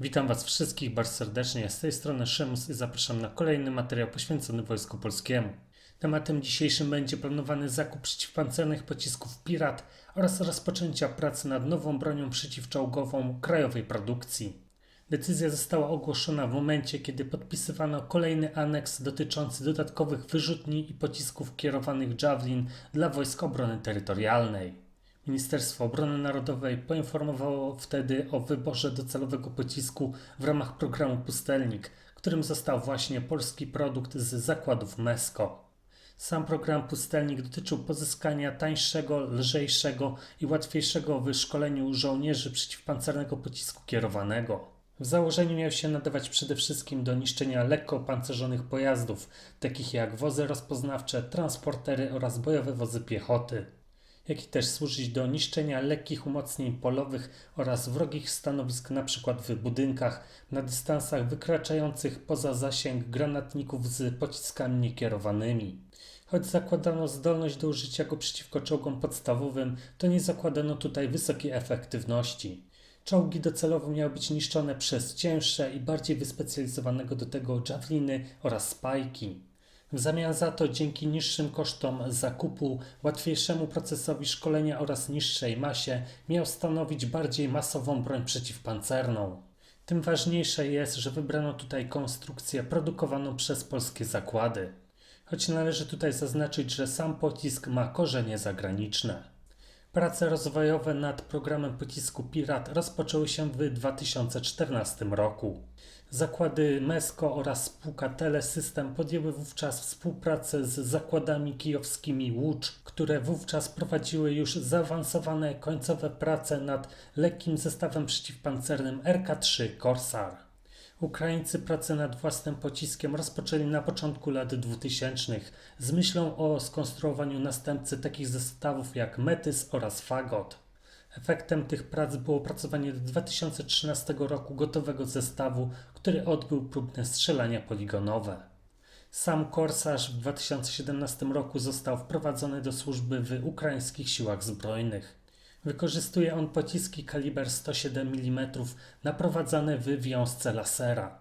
Witam Was wszystkich bardzo serdecznie. Z tej strony Szymus i zapraszam na kolejny materiał poświęcony Wojsku Polskiemu. Tematem dzisiejszym będzie planowany zakup przeciwpancernych pocisków Pirat oraz rozpoczęcia pracy nad nową bronią przeciwczołgową krajowej produkcji. Decyzja została ogłoszona w momencie, kiedy podpisywano kolejny aneks dotyczący dodatkowych wyrzutni i pocisków kierowanych Javelin dla Wojsk Obrony Terytorialnej. Ministerstwo Obrony Narodowej poinformowało wtedy o wyborze docelowego pocisku w ramach programu Pustelnik, którym został właśnie polski produkt z zakładów MESCO. Sam program Pustelnik dotyczył pozyskania tańszego, lżejszego i łatwiejszego w szkoleniu żołnierzy przeciwpancernego pocisku kierowanego. W założeniu miał się nadawać przede wszystkim do niszczenia lekko opancerzonych pojazdów, takich jak wozy rozpoznawcze, transportery oraz bojowe wozy piechoty jak i też służyć do niszczenia lekkich umocnień polowych oraz wrogich stanowisk np. w budynkach na dystansach wykraczających poza zasięg granatników z pociskami niekierowanymi. Choć zakładano zdolność do użycia go przeciwko czołgom podstawowym, to nie zakładano tutaj wysokiej efektywności. Czołgi docelowo miały być niszczone przez cięższe i bardziej wyspecjalizowanego do tego javeliny oraz spajki. W zamian za to, dzięki niższym kosztom zakupu, łatwiejszemu procesowi szkolenia oraz niższej masie, miał stanowić bardziej masową broń przeciwpancerną. Tym ważniejsze jest, że wybrano tutaj konstrukcję produkowaną przez polskie zakłady. Choć należy tutaj zaznaczyć, że sam pocisk ma korzenie zagraniczne. Prace rozwojowe nad programem pocisku Pirat rozpoczęły się w 2014 roku. Zakłady MESCO oraz spółka Telesystem podjęły wówczas współpracę z zakładami kijowskimi Łódź, które wówczas prowadziły już zaawansowane końcowe prace nad lekkim zestawem przeciwpancernym RK-3 Korsar. Ukraińcy pracę nad własnym pociskiem rozpoczęli na początku lat 2000 z myślą o skonstruowaniu następcy takich zestawów jak Metys oraz Fagot. Efektem tych prac było opracowanie do 2013 roku gotowego zestawu, który odbył próbne strzelania poligonowe. Sam Korsarz w 2017 roku został wprowadzony do służby w ukraińskich siłach zbrojnych. Wykorzystuje on pociski kaliber 107 mm naprowadzane w wiązce lasera.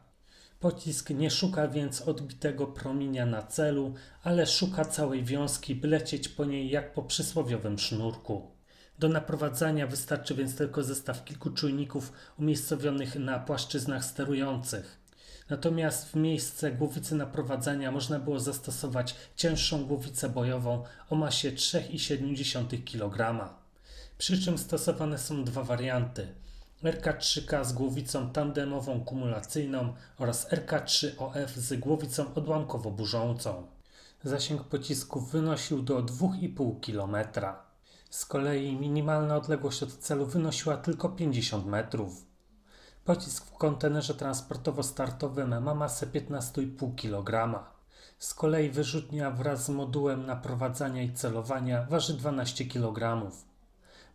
Pocisk nie szuka więc odbitego promienia na celu, ale szuka całej wiązki, by lecieć po niej jak po przysłowiowym sznurku. Do naprowadzania wystarczy więc tylko zestaw kilku czujników umiejscowionych na płaszczyznach sterujących. Natomiast w miejsce głowicy naprowadzania można było zastosować cięższą głowicę bojową o masie 3,7 kg. Przy czym stosowane są dwa warianty. RK3K z głowicą tandemową kumulacyjną oraz RK3OF z głowicą odłamkowo-burzącą. Zasięg pocisków wynosił do 2,5 km. Z kolei minimalna odległość od celu wynosiła tylko 50 metrów. Pocisk w kontenerze transportowo-startowym ma masę 15,5 kg. Z kolei wyrzutnia wraz z modułem naprowadzania i celowania waży 12 kg.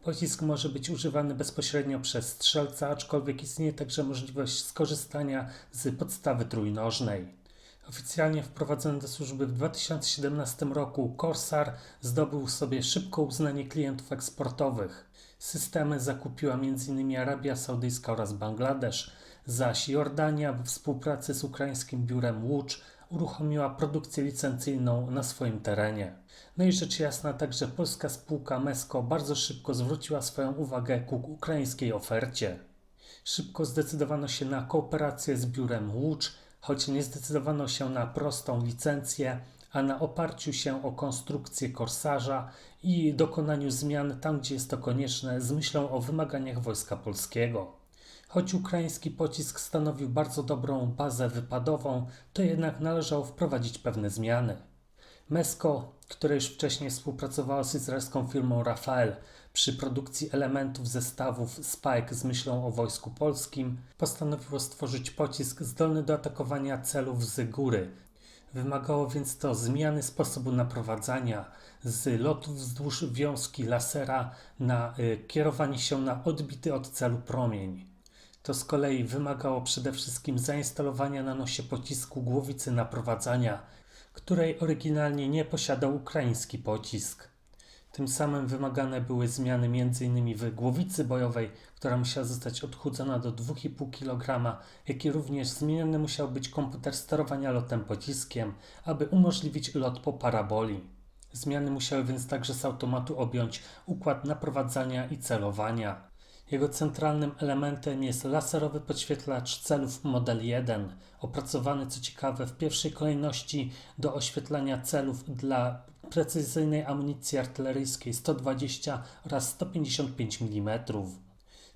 Pocisk może być używany bezpośrednio przez strzelca, aczkolwiek istnieje także możliwość skorzystania z podstawy trójnożnej. Oficjalnie wprowadzony do służby w 2017 roku, Corsar zdobył sobie szybko uznanie klientów eksportowych. Systemy zakupiła m.in. Arabia Saudyjska oraz Bangladesz, zaś Jordania we współpracy z ukraińskim biurem Łódź uruchomiła produkcję licencyjną na swoim terenie. No i rzecz jasna, także polska spółka Mesko bardzo szybko zwróciła swoją uwagę ku ukraińskiej ofercie. Szybko zdecydowano się na kooperację z biurem Łódź, choć nie zdecydowano się na prostą licencję, a na oparciu się o konstrukcję korsarza i dokonaniu zmian tam, gdzie jest to konieczne, z myślą o wymaganiach Wojska Polskiego. Choć ukraiński pocisk stanowił bardzo dobrą bazę wypadową, to jednak należało wprowadzić pewne zmiany. Mesko, które już wcześniej współpracowało z izraelską firmą Rafael przy produkcji elementów zestawów Spike z myślą o wojsku polskim, postanowiło stworzyć pocisk zdolny do atakowania celów z góry. Wymagało więc to zmiany sposobu naprowadzania z lotów wzdłuż wiązki lasera na y, kierowanie się na odbity od celu promień. To z kolei wymagało przede wszystkim zainstalowania na nosie pocisku głowicy naprowadzania, której oryginalnie nie posiadał ukraiński pocisk. Tym samym wymagane były zmiany m.in. w głowicy bojowej, która musiała zostać odchudzona do 2,5 kg, jak i również zmieniony musiał być komputer sterowania lotem pociskiem, aby umożliwić lot po paraboli. Zmiany musiały więc także z automatu objąć układ naprowadzania i celowania. Jego centralnym elementem jest laserowy podświetlacz celów Model 1, opracowany co ciekawe w pierwszej kolejności do oświetlania celów dla precyzyjnej amunicji artyleryjskiej 120 oraz 155 mm.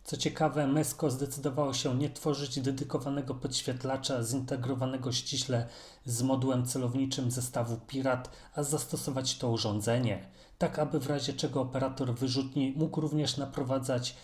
Co ciekawe, Mesko zdecydowało się nie tworzyć dedykowanego podświetlacza zintegrowanego ściśle z modułem celowniczym zestawu Pirat, a zastosować to urządzenie, tak aby w razie czego operator wyrzutni mógł również naprowadzać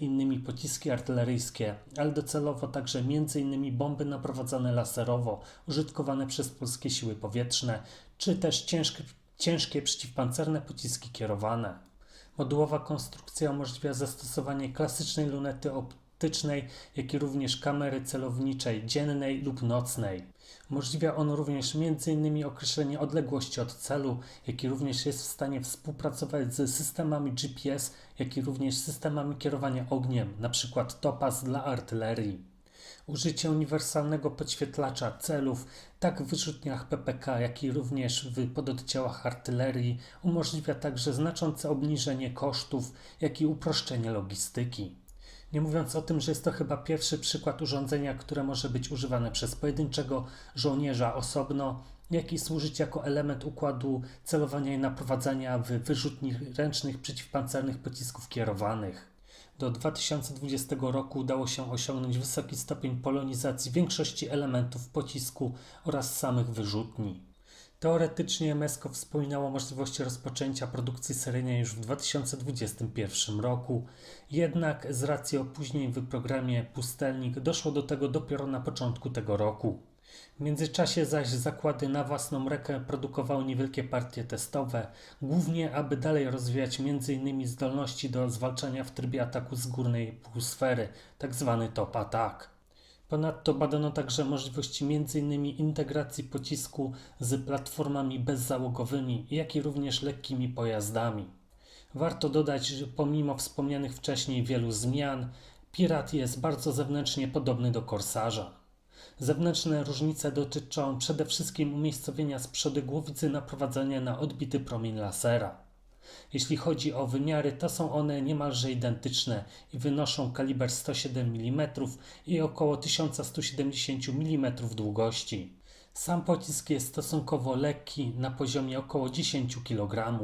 innymi pociski artyleryjskie, ale docelowo także innymi bomby naprowadzane laserowo, użytkowane przez polskie siły powietrzne, czy też ciężkie, ciężkie przeciwpancerne pociski kierowane. Modułowa konstrukcja umożliwia zastosowanie klasycznej lunety optycznej, jak i również kamery celowniczej dziennej lub nocnej. Umożliwia on również m.in. określenie odległości od celu, jak i również jest w stanie współpracować z systemami GPS, jak i również systemami kierowania ogniem, np. Topaz dla artylerii. Użycie uniwersalnego podświetlacza celów tak w wyrzutniach PPK, jak i również w pododdziałach artylerii umożliwia także znaczące obniżenie kosztów, jak i uproszczenie logistyki. Nie mówiąc o tym, że jest to chyba pierwszy przykład urządzenia, które może być używane przez pojedynczego żołnierza osobno, jak i służyć jako element układu celowania i naprowadzania w wyrzutni ręcznych przeciwpancernych pocisków kierowanych. Do 2020 roku udało się osiągnąć wysoki stopień polonizacji większości elementów pocisku oraz samych wyrzutni. Teoretycznie Mesko wspominało możliwości rozpoczęcia produkcji seryjnej już w 2021 roku, jednak z racji opóźnień w programie Pustelnik doszło do tego dopiero na początku tego roku. W międzyczasie zaś zakłady na własną rękę produkowały niewielkie partie testowe, głównie aby dalej rozwijać m.in. zdolności do zwalczania w trybie ataku z górnej półsfery, tzw. top attack. Ponadto badano także możliwości m.in. integracji pocisku z platformami bezzałogowymi, jak i również lekkimi pojazdami. Warto dodać, że pomimo wspomnianych wcześniej wielu zmian, Pirat jest bardzo zewnętrznie podobny do Korsarza. Zewnętrzne różnice dotyczą przede wszystkim umiejscowienia z przodu głowicy naprowadzenia na odbity promień lasera. Jeśli chodzi o wymiary, to są one niemalże identyczne i wynoszą kaliber 107 mm i około 1170 mm długości. Sam pocisk jest stosunkowo lekki, na poziomie około 10 kg.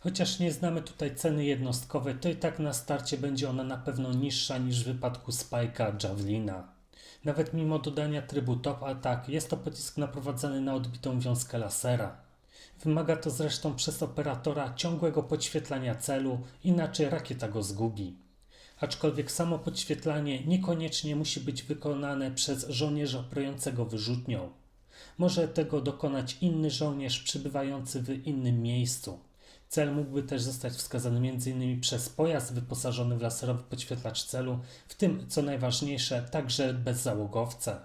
Chociaż nie znamy tutaj ceny jednostkowej, to i tak na starcie będzie ona na pewno niższa niż w wypadku Spike'a Javelina. Nawet mimo dodania trybu Top Attack jest to pocisk naprowadzany na odbitą wiązkę lasera. Wymaga to zresztą przez operatora ciągłego podświetlania celu, inaczej rakieta go zgubi. Aczkolwiek samo podświetlanie niekoniecznie musi być wykonane przez żołnierza operującego wyrzutnią. Może tego dokonać inny żołnierz przybywający w innym miejscu. Cel mógłby też zostać wskazany m.in. przez pojazd wyposażony w laserowy podświetlacz celu, w tym, co najważniejsze, także bezzałogowce.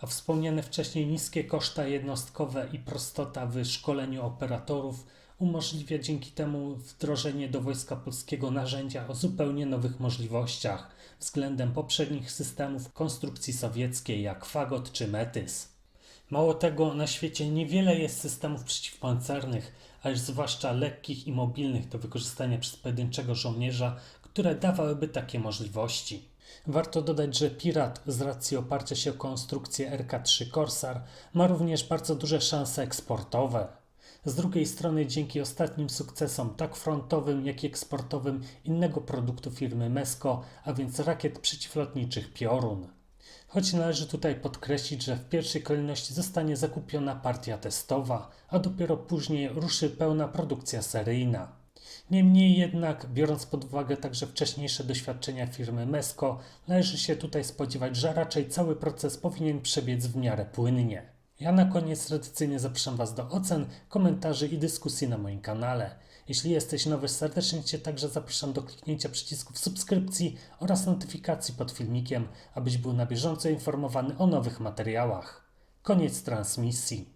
A wspomniane wcześniej niskie koszta jednostkowe i prostota w szkoleniu operatorów umożliwia dzięki temu wdrożenie do Wojska Polskiego narzędzia o zupełnie nowych możliwościach względem poprzednich systemów konstrukcji sowieckiej jak Fagot czy Metys. Mało tego, na świecie niewiele jest systemów przeciwpancernych, a już zwłaszcza lekkich i mobilnych do wykorzystania przez pojedynczego żołnierza, które dawałyby takie możliwości. Warto dodać, że Pirat z racji oparcia się o konstrukcję RK-3 Corsair ma również bardzo duże szanse eksportowe. Z drugiej strony, dzięki ostatnim sukcesom, tak frontowym, jak i eksportowym, innego produktu firmy Mesko, a więc rakiet przeciwlotniczych Piorun. Choć należy tutaj podkreślić, że w pierwszej kolejności zostanie zakupiona partia testowa, a dopiero później ruszy pełna produkcja seryjna. Niemniej jednak, biorąc pod uwagę także wcześniejsze doświadczenia firmy Mesko, należy się tutaj spodziewać, że raczej cały proces powinien przebiec w miarę płynnie. Ja na koniec tradycyjnie zapraszam Was do ocen, komentarzy i dyskusji na moim kanale. Jeśli jesteś nowy, serdecznie Cię także zapraszam do kliknięcia przycisków subskrypcji oraz notyfikacji pod filmikiem, abyś był na bieżąco informowany o nowych materiałach. Koniec transmisji.